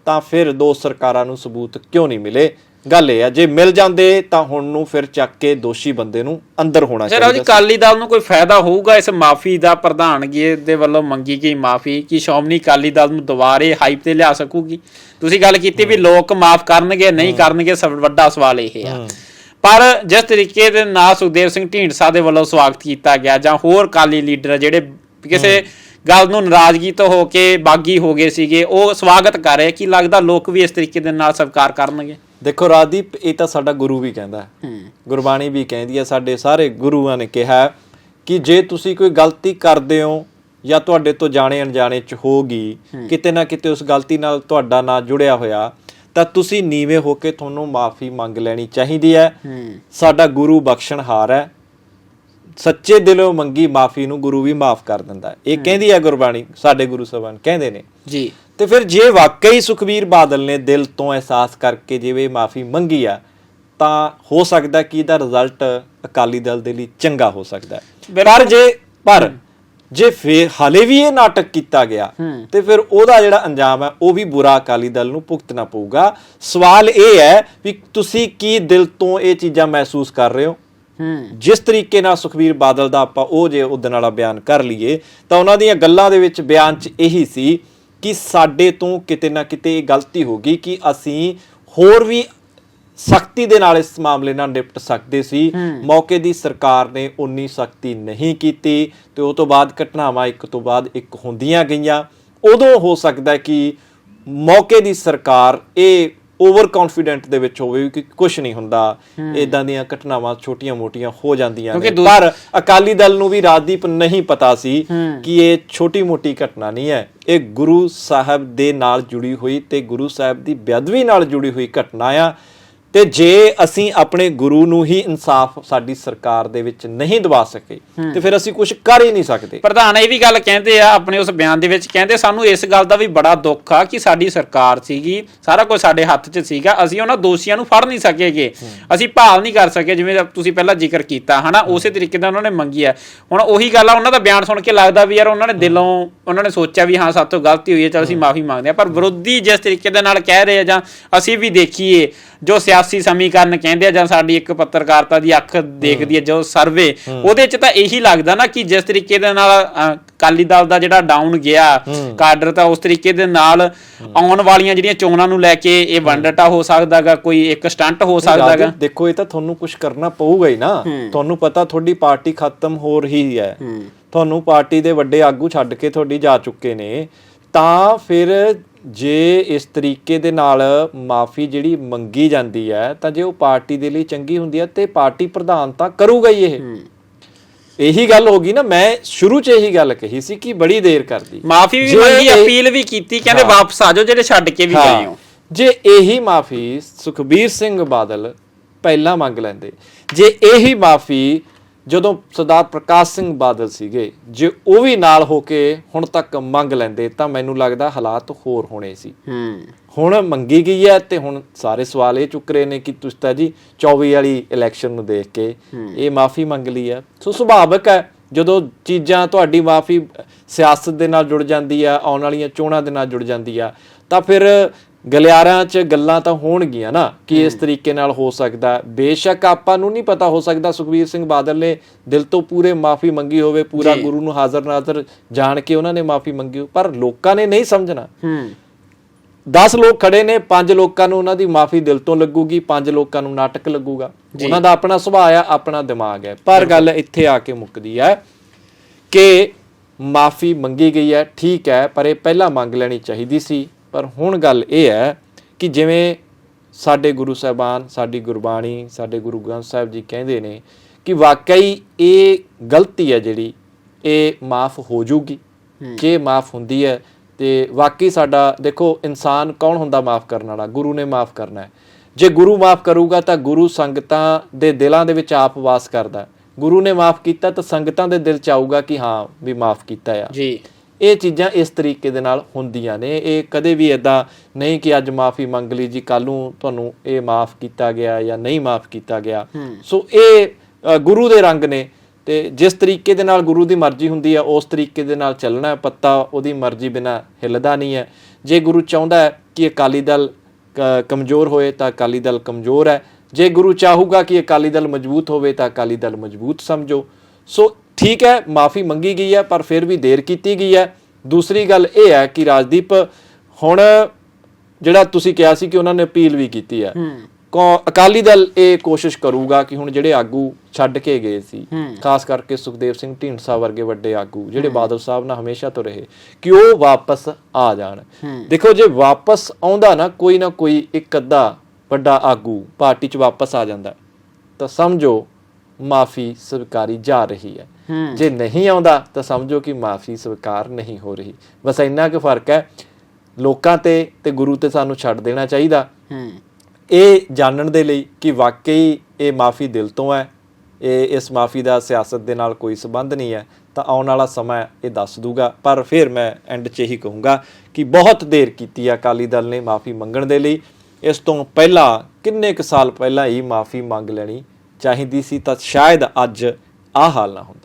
ਤਾਂ ਫਿਰ ਦੋ ਸਰਕਾਰਾਂ ਨੂੰ ਸਬੂਤ ਕਿਉਂ ਨਹੀਂ ਮਿਲੇ? ਗੱਲ ਇਹ ਹੈ ਜੇ ਮਿਲ ਜਾਂਦੇ ਤਾਂ ਹੁਣ ਨੂੰ ਫਿਰ ਚੱਕ ਕੇ ਦੋਸ਼ੀ ਬੰਦੇ ਨੂੰ ਅੰਦਰ ਹੋਣਾ ਜੇ ਚਾਹੀਦਾ ਸੀ। ਕਾਲੀ ਦਲ ਨੂੰ ਕੋਈ ਫਾਇਦਾ ਹੋਊਗਾ ਇਸ ਮਾਫੀ ਦਾ ਪ੍ਰਧਾਨਗੀ ਦੇ ਵੱਲੋਂ ਮੰਗੀ ਗਈ ਮਾਫੀ ਕਿ ਸ਼੍ਰੋਮਣੀ ਅਕਾਲੀ ਦਲ ਨੂੰ ਦੁਬਾਰੇ ਹਾਈਪ ਤੇ ਲਿਆ ਸਕੂਗੀ? ਤੁਸੀਂ ਗੱਲ ਕੀਤੀ ਵੀ ਲੋਕ ਮਾਫ ਕਰਨਗੇ ਨਹੀਂ ਕਰਨਗੇ ਸਭ ਵੱਡਾ ਸਵਾਲ ਇਹ ਆ। ਪਰ ਜਿਸ ਤਰੀਕੇ ਦੇ ਨਾਲ ਸੁਖਦੇਵ ਸਿੰਘ ਢੀਂਡਸਾ ਦੇ ਵੱਲੋਂ ਸਵਾਗਤ ਕੀਤਾ ਗਿਆ ਜਾਂ ਹੋਰ ਕਾਲੀ ਲੀਡਰ ਜਿਹੜੇ ਕਿਸੇ ਗੱਲ ਨੂੰ ਨਾਰਾਜ਼ਗੀ ਤੋਂ ਹੋ ਕੇ ਬਾਗੀ ਹੋ ਗਏ ਸੀਗੇ ਉਹ ਸਵਾਗਤ ਕਰ ਰਹੇ ਕੀ ਲੱਗਦਾ ਲੋਕ ਵੀ ਇਸ ਤਰੀਕੇ ਦੇ ਨਾਲ ਸਵੀਕਾਰ ਕਰਨਗੇ? ਦੇਖੋ ਰਾਜਦੀਪ ਇਹ ਤਾਂ ਸਾਡਾ ਗੁਰੂ ਵੀ ਕਹਿੰਦਾ ਹੈ। ਹੂੰ। ਗੁਰਬਾਣੀ ਵੀ ਕਹਿੰਦੀ ਹੈ ਸਾਡੇ ਸਾਰੇ ਗੁਰੂਆਂ ਨੇ ਕਿਹਾ ਹੈ ਕਿ ਜੇ ਤੁਸੀਂ ਕੋਈ ਗਲਤੀ ਕਰਦੇ ਹੋ ਜਾਂ ਤੁਹਾਡੇ ਤੋਂ ਜਾਣੇ ਅਣਜਾਣੇ ਚ ਹੋਗੀ ਕਿਤੇ ਨਾ ਕਿਤੇ ਉਸ ਗਲਤੀ ਨਾਲ ਤੁਹਾਡਾ ਨਾਂ ਜੁੜਿਆ ਹੋਇਆ ਤਾਂ ਤੁਸੀਂ ਨੀਵੇਂ ਹੋ ਕੇ ਤੁਹਾਨੂੰ ਮਾਫੀ ਮੰਗ ਲੈਣੀ ਚਾਹੀਦੀ ਹੈ। ਹੂੰ। ਸਾਡਾ ਗੁਰੂ ਬਖਸ਼ਣਹਾਰ ਹੈ। ਸੱਚੇ ਦਿਲੋਂ ਮੰਗੀ ਮਾਫੀ ਨੂੰ ਗੁਰੂ ਵੀ ਮਾਫ ਕਰ ਦਿੰਦਾ ਹੈ। ਇਹ ਕਹਿੰਦੀ ਹੈ ਗੁਰਬਾਣੀ ਸਾਡੇ ਗੁਰੂ ਸਾਹਿਬਾਨ ਕਹਿੰਦੇ ਨੇ। ਜੀ। ਤੇ ਫਿਰ ਜੇ ਵਾਕਈ ਸੁਖਬੀਰ ਬਾਦਲ ਨੇ ਦਿਲ ਤੋਂ ਅਹਿਸਾਸ ਕਰਕੇ ਜਿਵੇਂ ਮਾਫੀ ਮੰਗੀ ਆ ਤਾਂ ਹੋ ਸਕਦਾ ਕਿ ਇਹਦਾ ਰਿਜ਼ਲਟ ਅਕਾਲੀ ਦਲ ਦੇ ਲਈ ਚੰਗਾ ਹੋ ਸਕਦਾ ਹੈ। ਪਰ ਜੇ ਪਰ ਜੇ ਫੇਰ ਹਾਲੇ ਵੀ ਇਹ ਨਾਟਕ ਕੀਤਾ ਗਿਆ ਤੇ ਫਿਰ ਉਹਦਾ ਜਿਹੜਾ ਅੰਜਾਮ ਹੈ ਉਹ ਵੀ ਬੁਰਾ ਅਕਾਲੀ ਦਲ ਨੂੰ ਭੁਗਤਣਾ ਪਊਗਾ। ਸਵਾਲ ਇਹ ਹੈ ਵੀ ਤੁਸੀਂ ਕੀ ਦਿਲ ਤੋਂ ਇਹ ਚੀਜ਼ਾਂ ਮਹਿਸੂਸ ਕਰ ਰਹੇ ਹੋ ਹੂੰ? ਜਿਸ ਤਰੀਕੇ ਨਾਲ ਸੁਖਵੀਰ ਬਾਦਲ ਦਾ ਆਪਾਂ ਉਹ ਜੇ ਉਦਣ ਵਾਲਾ ਬਿਆਨ ਕਰ ਲਈਏ, ਤਾਂ ਉਹਨਾਂ ਦੀਆਂ ਗੱਲਾਂ ਦੇ ਵਿੱਚ ਬਿਆਨ 'ਚ ਇਹੀ ਸੀ ਕਿ ਸਾਡੇ ਤੋਂ ਕਿਤੇ ਨਾ ਕਿਤੇ ਇਹ ਗਲਤੀ ਹੋ ਗਈ ਕਿ ਅਸੀਂ ਹੋਰ ਵੀ ਸਖਤੀ ਦੇ ਨਾਲ ਇਸ ਮਾਮਲੇ ਨਾਲ ਨਿਪਟ ਸਕਦੇ ਸੀ। ਮੌਕੇ ਦੀ ਸਰਕਾਰ ਨੇ ਉਨੀ ਸਖਤੀ ਨਹੀਂ ਕੀਤੀ ਤੇ ਉਹ ਤੋਂ ਬਾਅਦ ਘਟਨਾਵਾਂ ਇੱਕ ਤੋਂ ਬਾਅਦ ਇੱਕ ਹੁੰਦੀਆਂ ਗਈਆਂ। ਉਦੋਂ ਹੋ ਸਕਦਾ ਕਿ ਮੌਕੇ ਦੀ ਸਰਕਾਰ ਇਹ ਓਵਰ ਕੌਨਫੀਡੈਂਟ ਦੇ ਵਿੱਚ ਹੋਵੇ ਕਿ ਕੁਝ ਨਹੀਂ ਹੁੰਦਾ। ਇਦਾਂ ਦੀਆਂ ਘਟਨਾਵਾਂ ਛੋਟੀਆਂ-ਮੋਟੀਆਂ ਹੋ ਜਾਂਦੀਆਂ ਨੇ। ਪਰ ਅਕਾਲੀ ਦਲ ਨੂੰ ਵੀ ਰਾਜਦੀਪ ਨਹੀਂ ਪਤਾ ਸੀ ਕਿ ਇਹ ਛੋਟੀ-ਮੋਟੀ ਘਟਨਾ ਨਹੀਂ ਹੈ। ਇਹ ਗੁਰੂ ਸਾਹਿਬ ਦੇ ਨਾਲ ਜੁੜੀ ਹੋਈ ਤੇ ਗੁਰੂ ਸਾਹਿਬ ਦੀ ਬੇਅਦਬੀ ਨਾਲ ਜੁੜੀ ਹੋਈ ਘਟਨਾ ਆ। ਤੇ ਜੇ ਅਸੀਂ ਆਪਣੇ ਗੁਰੂ ਨੂੰ ਹੀ ਇਨਸਾਫ ਸਾਡੀ ਸਰਕਾਰ ਦੇ ਵਿੱਚ ਨਹੀਂ ਦਵਾ ਸਕੇ ਤੇ ਫਿਰ ਅਸੀਂ ਕੁਝ ਕਰ ਹੀ ਨਹੀਂ ਸਕਦੇ। ਪ੍ਰਧਾਨ ਇਹ ਵੀ ਗੱਲ ਕਹਿੰਦੇ ਆ ਆਪਣੇ ਉਸ ਬਿਆਨ ਦੇ ਵਿੱਚ ਕਹਿੰਦੇ ਸਾਨੂੰ ਇਸ ਗੱਲ ਦਾ ਵੀ ਬੜਾ ਦੁੱਖ ਆ ਕਿ ਸਾਡੀ ਸਰਕਾਰ ਸੀਗੀ ਸਾਰਾ ਕੁਝ ਸਾਡੇ ਹੱਥ 'ਚ ਸੀਗਾ ਅਸੀਂ ਉਹਨਾਂ ਦੋਸ਼ੀਆਂ ਨੂੰ ਫੜ ਨਹੀਂ ਸਕੇਗੇ। ਅਸੀਂ ਭਾਲ ਨਹੀਂ ਕਰ ਸਕੇ ਜਿਵੇਂ ਤੁਸੀਂ ਪਹਿਲਾਂ ਜ਼ਿਕਰ ਕੀਤਾ ਹਨਾ ਉਸੇ ਤਰੀਕੇ ਦਾ ਉਹਨਾਂ ਨੇ ਮੰਗੀ ਆ। ਹੁਣ ਉਹੀ ਗੱਲ ਆ ਉਹਨਾਂ ਦਾ ਬਿਆਨ ਸੁਣ ਕੇ ਲੱਗਦਾ ਵੀ ਯਾਰ ਉਹਨਾਂ ਨੇ ਦਿਲੋਂ ਉਹਨਾਂ ਨੇ ਸੋਚਿਆ ਵੀ ਹਾਂ ਸਾਤੋਂ ਗਲਤੀ ਹੋਈ ਹੈ ਚਲ ਅਸੀਂ ਮਾਫੀ ਮੰਗਦੇ ਆ ਪਰ ਵਿਰੋਧੀ ਜਿਸ ਤਰੀਕੇ ਦੇ ਨਾਲ ਕਹਿ ਰਹੇ ਆ ਜਾਂ ਅਸੀਂ ਵੀ ਦੇਖੀਏ ਜੋ ਸਿਆਸੀ ਸਮੀਕਰਨ ਕਹਿੰਦੇ ਆ ਜਾਂ ਸਾਡੀ ਇੱਕ ਪੱਤਰਕਾਰਤਾ ਦੀ ਅੱਖ ਦੇਖਦੀ ਹੈ ਜੋ ਸਰਵੇ ਉਹਦੇ 'ਚ ਤਾਂ ਇਹੀ ਲੱਗਦਾ ਨਾ ਕਿ ਜਿਸ ਤਰੀਕੇ ਦੇ ਨਾਲ ਅ, ਅਕਾਲੀ ਦਲ ਦਾ ਜਿਹੜਾ ਡਾਊਨ ਗਿਆ ਕਾਡਰ ਤਾਂ ਉਸ ਤਰੀਕੇ ਦੇ ਨਾਲ ਆਉਣ ਵਾਲੀਆਂ ਜਿਹੜੀਆਂ ਚੋਣਾਂ ਨੂੰ ਲੈ ਕੇ ਇਹ ਵੰਡਟਾ ਹੋ ਸਕਦਾਗਾ ਕੋਈ ਇੱਕ ਸਟੰਟ ਹੋ ਸਕਦਾਗਾ। ਦੇਖੋ ਇਹ ਤਾਂ ਤੁਹਾਨੂੰ ਕੁਝ ਕਰਨਾ ਪਊਗਾ ਹੀ ਨਾ। ਤੁਹਾਨੂੰ ਪਤਾ ਤੁਹਾਡੀ ਪਾਰਟੀ ਖਤਮ ਹੋ ਰਹੀ ਹੈ। ਤੁਹਾਨੂੰ ਪਾਰਟੀ ਦੇ ਵੱਡੇ ਆਗੂ ਛੱਡ ਕੇ ਤੁਹਾਡੀ ਜਾ ਚੁੱਕੇ ਨੇ। ਤਾਂ ਫਿਰ ਜੇ ਇਸ ਤਰੀਕੇ ਦੇ ਨਾਲ ਮਾਫੀ ਜਿਹੜੀ ਮੰਗੀ ਜਾਂਦੀ ਹੈ ਤਾਂ ਜੇ ਉਹ ਪਾਰਟੀ ਦੇ ਲਈ ਚੰਗੀ ਹੁੰਦੀ ਹੈ ਤੇ ਪਾਰਟੀ ਪ੍ਰਧਾਨ ਤਾਂ ਕਰੂਗਾ ਹੀ ਇਹ। ਇਹੀ ਗੱਲ ਹੋ ਗਈ ਨਾ ਮੈਂ ਸ਼ੁਰੂ 'ਚ ਇਹੀ ਗੱਲ ਕਹੀ ਸੀ ਕਿ ਬੜੀ ਦੇਰ ਕਰਦੀ। ਮਾਫੀ ਵੀ ਮੰਗੀ ਅਪੀਲ ਵੀ ਕੀਤੀ ਕਹਿੰਦੇ। ਵਾਪਸ ਆ ਜਾਓ ਜਿਹੜੇ ਛੱਡ ਕੇ ਵੀ ਗਏ ਹੋ। ਜੇ ਇਹੀ ਮਾਫੀ ਸੁਖਬੀਰ ਸਿੰਘ ਬਾਦਲ ਪਹਿਲਾਂ ਮੰਗ ਲੈਂਦੇ ਜੇ ਇਹੀ ਮਾਫੀ ਜਦੋਂ ਸਰਦਾਰ ਪ੍ਰਕਾਸ਼ ਸਿੰਘ ਬਾਦਲ ਸੀਗੇ ਜੇ ਉਹ ਵੀ ਨਾਲ ਹੋ ਕੇ ਹੁਣ ਤੱਕ ਮੰਗ ਲੈਂਦੇ ਤਾਂ ਮੈਨੂੰ ਲੱਗਦਾ ਹਾਲਾਤ ਹੋਰ ਹੋਣੇ ਸੀ। ਹੂੰ। ਹੁਣ ਮੰਗੀ ਗਈ ਹੈ ਤੇ ਹੁਣ ਸਾਰੇ ਸਵਾਲ ਇਹ ਚੁੱਕ ਰਹੇ ਨੇ ਕਿ ਤੁਸੀਂ ਤਾਂ ਜੀ 24 ਵਾਲੀ ਇਲੈਕਸ਼ਨ ਨੂੰ ਦੇਖ ਕੇ ਇਹ ਮਾਫੀ ਮੰਗ ਲਈ ਹੈ। ਸੋ ਸੁਭਾਵਕ ਹੈ ਜਦੋਂ ਚੀਜ਼ਾਂ ਤੁਹਾਡੀ ਮਾਫੀ ਸਿਆਸਤ ਦੇ ਨਾਲ ਜੁੜ ਜਾਂਦੀ ਆ ਆਉਣ ਵਾਲੀਆਂ ਚੋਣਾਂ ਦੇ ਨਾਲ ਜੁੜ ਜਾਂਦੀ ਆ ਤਾਂ ਫਿਰ ਗਲਿਆਰਾਂ 'ਚ ਗੱਲਾਂ ਤਾਂ ਹੋਣਗੀਆਂ ਨਾ ਕਿ ਇਸ ਤਰੀਕੇ ਨਾਲ ਹੋ ਸਕਦਾ। ਬੇਸ਼ੱਕ ਆਪਾਂ ਨੂੰ ਨਹੀਂ ਪਤਾ ਹੋ ਸਕਦਾ ਸੁਖਬੀਰ ਸਿੰਘ ਬਾਦਲ ਨੇ ਦਿਲ ਤੋਂ ਪੂਰੇ ਮਾਫੀ ਮੰਗੀ ਹੋਵੇ ਪੂਰਾ ਗੁਰੂ ਨੂੰ ਹਾਜ਼ਰ ਨਾਜ਼ਰ ਜਾਣ ਕੇ ਉਹਨਾਂ ਨੇ ਮਾਫੀ ਮੰਗੀ ਹੋ ਪਰ ਲੋਕਾਂ ਨੇ ਨਹੀਂ ਸਮਝਣਾ। ਹੂੰ। 10 ਲੋਕ ਖੜੇ ਨੇ ਪੰਜ ਲੋਕਾਂ ਨੂੰ ਉਹਨਾਂ ਦੀ ਮਾਫੀ ਦਿਲ ਤੋਂ ਲੱਗੂਗੀ ਪੰਜ ਲੋਕਾਂ ਨੂੰ ਨਾਟਕ ਲੱਗੂਗਾ। ਉਹਨਾਂ ਦਾ ਆਪਣਾ ਸੁਭਾਅ ਆ ਆਪਣਾ ਦਿਮਾਗ ਹੈ ਪਰ ਗੱਲ ਇੱਥੇ ਆ ਕੇ ਮੁੱਕਦੀ ਹੈ ਕਿ ਮਾਫੀ ਮੰਗੀ ਗਈ ਹੈ ਠੀਕ ਹੈ ਪਰ ਇਹ ਪਹਿਲਾਂ ਮੰਗ ਲੈਣੀ ਚਾਹੀਦੀ ਸੀ। ਪਰ ਹੁਣ ਗੱਲ ਇਹ ਹੈ ਕਿ ਜਿਵੇਂ ਸਾਡੇ ਗੁਰੂ ਸਾਹਿਬਾਨ ਸਾਡੀ ਗੁਰਬਾਣੀ ਸਾਡੇ ਗੁਰੂ ਗ੍ਰੰਥ ਸਾਹਿਬ ਜੀ ਕਹਿੰਦੇ ਨੇ ਕਿ ਵਾਕਈ ਇਹ ਗਲਤੀ ਹੈ ਜਿਹੜੀ ਇਹ ਮਾਫ ਹੋ ਜੂਗੀ ਜੇ ਮਾਫ ਹੁੰਦੀ ਹੈ ਤੇ ਵਾਕਈ ਸਾਡਾ ਦੇਖੋ ਇਨਸਾਨ ਕੌਣ ਹੁੰਦਾ ਮਾਫ ਕਰਨ ਵਾਲਾ? ਗੁਰੂ ਨੇ ਮਾਫ ਕਰਨਾ ਹੈ। ਜੇ ਗੁਰੂ ਮਾਫ ਕਰੂਗਾ ਤਾਂ ਗੁਰੂ ਸੰਗਤਾਂ ਦੇ ਦਿਲਾਂ ਦੇ ਵਿੱਚ ਆਪ ਵਾਸ ਕਰਦਾ। ਗੁਰੂ ਨੇ ਮਾਫ ਕੀਤਾ ਤਾਂ ਸੰਗਤਾਂ ਦੇ ਦਿਲ ਚ ਆਊਗਾ ਕਿ ਹਾਂ ਵੀ ਮਾਫ ਕੀਤਾ ਆ। ਜੀ। ਇਹ ਚੀਜ਼ਾਂ ਇਸ ਤਰੀਕੇ ਦੇ ਨਾਲ ਹੁੰਦੀਆਂ ਨੇ। ਇਹ ਕਦੇ ਵੀ ਇਦਾਂ ਨਹੀਂ ਕਿ ਅੱਜ ਮਾਫੀ ਮੰਗ ਲਈ ਜੀ ਕੱਲ ਨੂੰ ਤੁਹਾਨੂੰ ਇਹ ਮਾਫ ਕੀਤਾ ਗਿਆ ਜਾਂ ਨਹੀਂ ਮਾਫ ਕੀਤਾ ਗਿਆ। ਸੋ ਇਹ ਗੁਰੂ ਦੇ ਰੰਗ ਨੇ ਤੇ ਜਿਸ ਤਰੀਕੇ ਦੇ ਨਾਲ ਗੁਰੂ ਦੀ ਮਰਜ਼ੀ ਹੁੰਦੀ ਹੈ ਉਸ ਤਰੀਕੇ ਦੇ ਨਾਲ ਚੱਲਣਾ ਹੈ। ਪੱਤਾ ਉਹਦੀ ਮਰਜ਼ੀ ਬਿਨਾ ਹਿੱਲਦਾ ਨਹੀਂ ਹੈ। ਜੇ ਗੁਰੂ ਚਾਹੁੰਦਾ ਹੈ ਕਿ ਅਕਾਲੀ ਦਲ ਕਮਜ਼ੋਰ ਹੋਏ ਤਾਂ ਅਕਾਲੀ ਦਲ ਕਮਜ਼ੋਰ ਹੈ। ਜੇ ਗੁਰੂ ਚਾਹੂਗਾ ਕਿ ਅਕਾਲੀ ਦਲ ਮਜ਼ਬੂਤ ਹੋਵੇ ਤਾਂ ਅਕਾਲੀ ਦਲ ਮਜ਼ਬੂਤ ਸਮਝੋ। ਸੋ ਠੀਕ ਹੈ ਮਾਫੀ ਮੰਗੀ ਗਈ ਹੈ ਪਰ ਫਿਰ ਵੀ ਦੇਰ ਕੀਤੀ ਗਈ ਹੈ। ਦੂਸਰੀ ਗੱਲ ਇਹ ਹੈ ਕਿ ਰਾਜਦੀਪ ਹੁਣ ਜਿਹੜਾ ਤੁਸੀਂ ਕਿਹਾ ਸੀ ਕਿ ਉਹਨਾਂ ਨੇ ਅਪੀਲ ਵੀ ਕੀਤੀ ਹੈ। ਅਕਾਲੀ ਦਲ ਇਹ ਕੋਸ਼ਿਸ਼ ਕਰੂਗਾ ਕਿ ਹੁਣ ਜਿਹੜੇ ਆਗੂ ਛੱਡ ਕੇ ਗਏ ਸੀ ਖਾਸ ਕਰਕੇ ਸੁਖਦੇਵ ਸਿੰਘ ਢੀਂਡਸਾ ਵਰਗੇ ਵੱਡੇ ਆਗੂ ਜਿਹੜੇ ਬਾਦਲ ਸਾਹਿਬ ਨਾਲ ਹਮੇਸ਼ਾ ਤੋਂ ਰਹੇ ਕਿ ਉਹ ਵਾਪਸ ਆ ਜਾਣ। ਦੇਖੋ ਜੇ ਵਾਪਸ ਆਉਂਦਾ ਨਾ ਕੋਈ ਨਾ ਕੋਈ ਇੱਕ ਅੱਧਾ ਵੱਡਾ ਆਗੂ ਪਾਰਟੀ 'ਚ ਵਾਪਸ ਆ ਜਾਂਦਾ ਤਾਂ ਸਮਝੋ ਮਾਫੀ ਸਵੀਕਾਰੀ ਜਾ ਰਹੀ ਹੈ। ਜੇ ਨਹੀਂ ਆਉਂਦਾ ਤਾਂ ਸਮਝੋ ਕਿ ਮਾਫੀ ਸਵੀਕਾਰ ਨਹੀਂ ਹੋ ਰਹੀ। ਬਸ ਇੰਨਾ ਕੁ ਫ਼ਰਕ ਹੈ। ਲੋਕਾਂ ਤੇ ਤੇ ਗੁਰੂ ਤੇ ਸਾਨੂੰ ਛੱਡ ਦੇਣਾ ਚਾਹੀਦਾ। ਹੂੰ। ਇਹ ਜਾਣਨ ਦੇ ਲਈ ਕਿ ਵਾਕਈ ਇਹ ਮਾਫੀ ਦਿਲ ਤੋਂ ਹੈ। ਇਹ ਇਸ ਮਾਫੀ ਦਾ ਸਿਆਸਤ ਦੇ ਨਾਲ ਕੋਈ ਸਬੰਧ ਨਹੀਂ ਹੈ। ਤਾਂ ਆਉਣ ਵਾਲਾ ਸਮਾਂ ਇਹ ਦੱਸ ਦੂਗਾ। ਪਰ ਫਿਰ ਮੈਂ ਐਂਡ 'ਚ ਇਹੀ ਕਹੂੰਗਾ ਕਿ ਬਹੁਤ ਦੇਰ ਕੀਤੀ ਹੈ ਅਕਾਲੀ ਦਲ ਨੇ ਮਾਫੀ ਮੰਗਣ ਦੇ ਲਈ। ਇਸ ਤੋਂ ਪਹਿਲਾਂ ਕਿੰਨੇ ਕੁ ਸਾਲ ਪਹਿਲਾਂ ਹੀ ਮਾਫੀ ਮੰਗ ਲੈਣੀ ਚਾਹੀਦੀ ਸੀ ਤਾਂ ਸ਼ਾਇਦ ਅੱਜ ਆਹ ਹਾਲ ਨਾ ਹੁੰਦਾ।